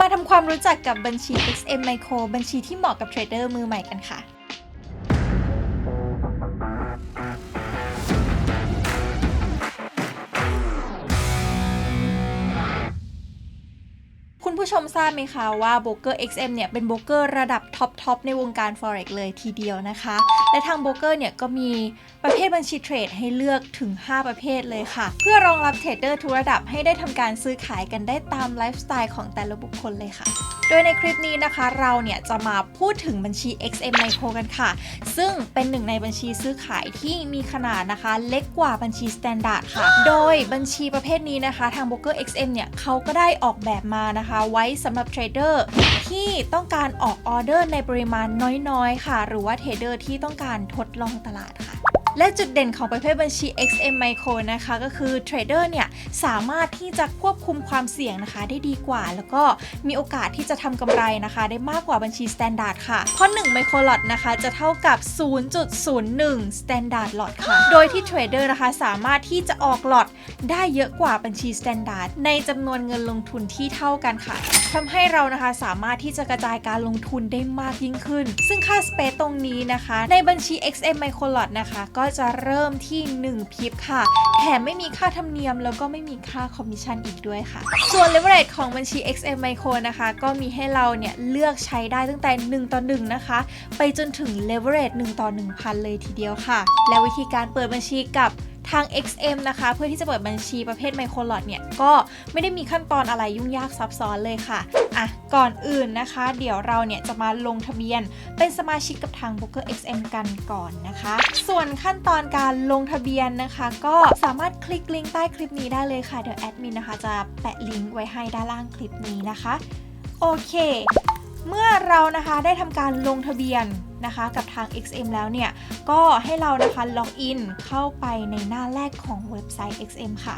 มาทำความรู้จักกับบัญชี XM Micro บัญชีที่เหมาะกับเทรดเดอร์มือใหม่กันค่ะ ผู้ชมทราบไหมคะว่าโบเกอร์ XM เนี่ยเป็นโบเกอร์ระดับท็อปทอปในวงการ Forex เลยทีเดียวนะคะ และทางโบเกอร์เนี่ยก็มีประเภทบัญชีเทรดให้เลือกถึง 5 ประเภทเลยค่ะ เพื่อรองรับเทรดเดอร์ทุกระดับให้ได้ทำการซื้อขายกันได้ตามไลฟ์สไตล์ของแต่ละบุคคลเลยค่ะ โดยในคลิปนี้นะคะ เราเนี่ยจะมาพูดถึงบัญชี XM Micro กันค่ะ ซึ่งเป็นหนึ่งในบัญชีซื้อขายที่มีขนาดนะคะ เล็กกว่าบัญชี Standard ค่ะ โดยบัญชีประเภทนี้นะคะ ทาง b r o k e r XM เนี่ยเขาก็ได้ออกแบบมานะคะไว้สำหรับเทรดเดอร์ที่ต้องการออกออเดอร์ในปริมาณน้อยๆ ค่ะ หรือว่าเทรดเดอร์ที่ต้องการทดลองตลาด และจุดเด่นของประเภทบัญชี XM Micro นะคะก็คือเทรดเดอร์เนี่ยสามารถที่จะควบคุมความเสี่ยงนะคะได้ดีกว่า แล้วก็มีโอกาสที่จะทำกำไรนะคะ ได้มากกว่าบัญชี Standard ค่ะ เพราะ1 Micro Lot นะคะจะเท่ากับ 0.01 Standard Lot ค่ะ โดยที่เทรดเดอร์นะคะสามารถที่จะออกลอตได้เยอะกว่าบัญชี Standard ในจำนวนเงินลงทุนที่เท่ากันค่ะทำให้เรานะคะสามารถที่จะกระจายการลงทุนได้มากยิ่งขึ้น ซึ่งค่าสเปซตรงนี้นะคะ ในบัญชี XM Micro Lot นะคะก็็จะเริ่มที่ 1 พิบค่ะ แถมไม่มีค่าธรรมเนียม แล้วก็ไม่มีค่าคอมมิชชั่นอีกด้วยค่ะ ส่วน leverage ของบัญชี XM Micro นะคะ ก็มีให้เราเนี่ยเลือกใช้ได้ตั้งแต่ 1 ต่อ 1 นะคะ ไปจนถึง leverage 1 ต่อ 1,000 เลยทีเดียวค่ะ และวิธีการเปิดบัญชีกับ ทาง XM นะคะ เพื่อที่จะเปิดบัญชีประเภท Micro Lot เนี่ย ก็ไม่ได้มีขั้นตอนอะไรยุ่งยากซับซ้อนเลยค่ะ อะ ก่อนอื่นนะคะ เดี๋ยวเราเนี่ยจะมาลงทะเบียนเป็นสมาชิกกับทาง Booker XM กันก่อนนะคะ ส่วนขั้นตอนการลงทะเบียนนะคะ ก็สามารถคลิกลิงก์ใต้คลิปนี้ได้เลยค่ะ เดี๋ยวแอดมินนะคะจะแปะลิงก์ไว้ให้ด้านล่างคลิปนี้นะคะ โอเค เมื่อเรานะคะได้ทำการลงทะเบียน นะคะกับทาง XM แล้วเนี่ย ก็ให้เรานะคะล็อกอินเข้าไปในหน้าแรกของเว็บไซต์ XM ค่ะ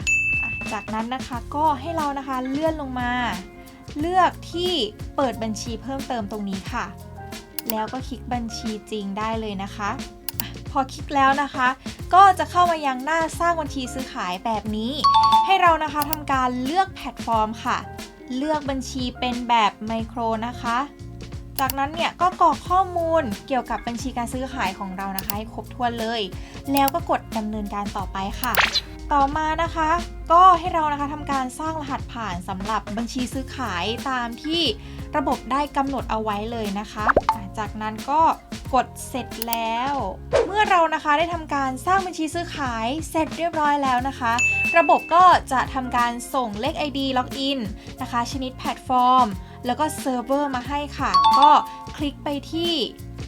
จากนั้นนะคะก็ให้เรานะคะเลื่อนลงมา เลือกที่เปิดบัญชีเพิ่มเติมตรงนี้ค่ะ แล้วก็คลิกบัญชีจริงได้เลยนะคะพอคลิกแล้วนะคะ ก็จะเข้ามายังหน้าสร้างบัญชีซื้อขายแบบนี้ ให้เรานะคะทำการเลือกแพลตฟอร์มค่ะ เลือกบัญชีเป็นแบบไมโครนะคะ จากนั้นเนี่ยก็กรอกข้อมูลเกี่ยวกับบัญชีการซื้อขายของเรานะคะให้ครบถ้วนเลย แล้วก็กดดำเนินการต่อไปค่ะ ต่อมานะคะ ก็ให้เรานะคะทำการสร้างรหัสผ่านสำหรับบัญชีซื้อขายตามที่ระบบได้กำหนดเอาไว้เลยนะคะ จากนั้นก็กดเสร็จแล้ว เมื่อเรานะคะได้ทำการสร้างบัญชีซื้อขายเสร็จเรียบร้อยแล้วนะคะ ระบบก็จะทำการส่งเลข ID ล็อกอินนะคะ ชนิดแพลตฟอร์ม แล้วก็เซิร์ฟเวอร์มาให้ค่ะ ก็คลิกไปที่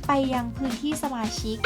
ไปยังพื้นที่สมาชิก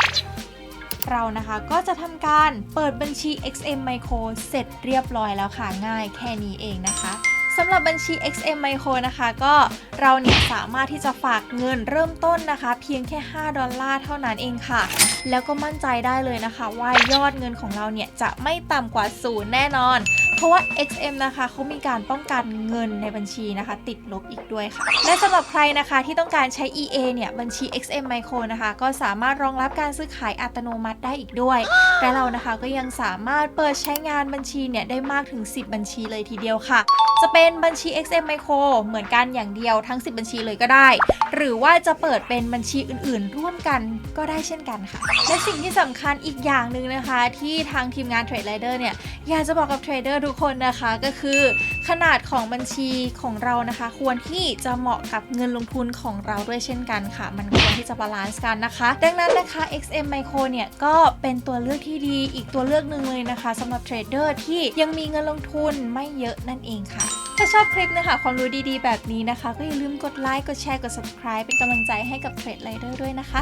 เรานะคะก็จะทำการเปิดบัญชี XM Micro เสร็จเรียบร้อยแล้วค่ะ ง่ายแค่นี้เองนะคะสำหรับบัญชี XM Micro นะคะ ก็เราเนี่ยสามารถที่จะฝากเงินเริ่มต้นนะคะ เพียงแค่ 5 ดอลลาร์เท่านั้นเองค่ะ แล้วก็มั่นใจได้เลยนะคะ ว่ายอดเงินของเราเนี่ยจะไม่ต่ำกว่าศูนย์แน่นอน เพราะว่า XM นะคะเขามีการป้องกันเงินในบัญชีนะคะ ติดลบอีกด้วยค่ะ และสำหรับใครนะคะที่ต้องการใช้ EA เนี่ยบัญชี XM Micro นะคะ ก็สามารถรองรับการซื้อขายอัตโนมัติได้อีกด้วย และเรานะคะก็ยังสามารถเปิดใช้งานบัญชีเนี่ยได้มากถึง 10 บัญชีเลยทีเดียวค่ะ จะเป็นบัญชี XM Micro เหมือนกันอย่างเดียวทั้ง 10 บัญชีเลยก็ได้ หรือว่าจะเปิดเป็นบัญชีอื่นๆ ร่วมกันก็ได้เช่นกันค่ะ และสิ่งที่สำคัญอีกอย่างหนึ่งนะคะ ที่ทางทีมงาน Trade Rider เนี่ยอยากจะบอกกับเทรดเดอร์ทุกคนนะคะก็คือขนาดของบัญชีของเรานะคะ ควรที่จะเหมาะกับเงินลงทุนของเราด้วยเช่นกันค่ะ มันควรที่จะบาลานซ์กันนะคะ ดังนั้นนะคะ XM Micro เนี่ยก็เป็นตัวเลือกที่ดีอีกตัวเลือกหนึ่งเลยนะคะสำหรับเทรดเดอร์ที่ยังมีเงินลงทุนไม่เยอะนั่นเองค่ะ ถ้าชอบคลิปนะคะความรู้ดีๆ แบบนี้นะคะ ก็อย่าลืมกดไลค์กดแชร์กด subscribe เป็นกำลังใจให้กับเทรดไรเดอร์ด้วยนะคะ